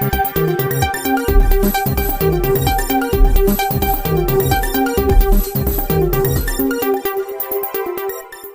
Thank you.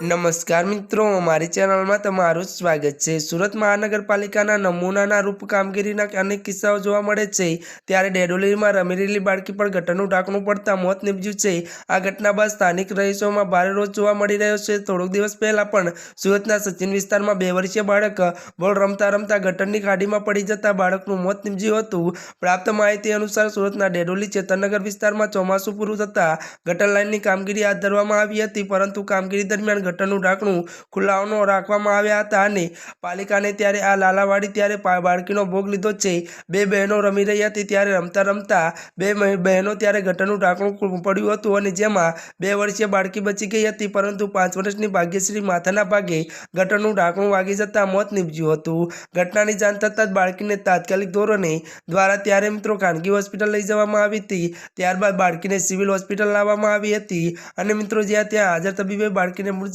નમસ્કાર મિત્રો, મારી ચેનલમાં તમારું સ્વાગત છે. સુરત મહાનગરપાલિકાના નમૂનાના રૂપ કામગીરીના અનેક કિસ્સાઓ જોવા મળે છે. ત્યારે ડેડોલીમાં રમી બાળકી પર ગટરનું ઢાંકણું પડતા મોત નીપજ્યું છે. આ ઘટના બાદ સ્થાનિક રહીશોમાં ભારે રોજ જોવા મળી રહ્યો છે. થોડોક દિવસ પહેલા પણ સુરતના સચિન વિસ્તારમાં બે વર્ષીય બાળક બોલ રમતા રમતા ગટરની ખાડીમાં પડી જતા બાળકનું મોત નીપજ્યું હતું. પ્રાપ્ત માહિતી અનુસાર સુરતના ડેડોલી ચેતનનગર વિસ્તારમાં ચોમાસું પૂરું થતાં ગટર લાઇનની કામગીરી હાથ ધરવામાં આવી હતી, પરંતુ કામગીરી દરમિયાન ગટરનું ઢાંકણું ખુલ્લાઓનો રાખવામાં આવ્યા હતા અને પાલિકાને ત્યારે આ લાલાવાડી ત્યારે બાળકીનો ભોગ લીધો છે. બે બહેનો રમી રહી હતી ત્યારે રમતા રમતા બે બહેનો ત્યારે ગટરનું ઢાંકણું પડ્યું હતું અને જેમાં બે વર્ષીય બાળકી બચી ગઈ હતી, પરંતુ પાંચ વર્ષની ભાગ્યશ્રી માથાના ભાગે ગટરનું ઢાંકણું વાગી જતાં મોત નીપજ્યું હતું. ઘટનાની જાણ થતાં જ બાળકીને તાત્કાલિક ધોરણે દ્વારા ત્યારે મિત્રો ખાનગી હોસ્પિટલ લઈ જવામાં આવી હતી. ત્યારબાદ બાળકીને સિવિલ હોસ્પિટલ લાવવામાં આવી હતી અને મિત્રો જ્યાં ત્યાં હાજર તબીબે બાળકીને મૃત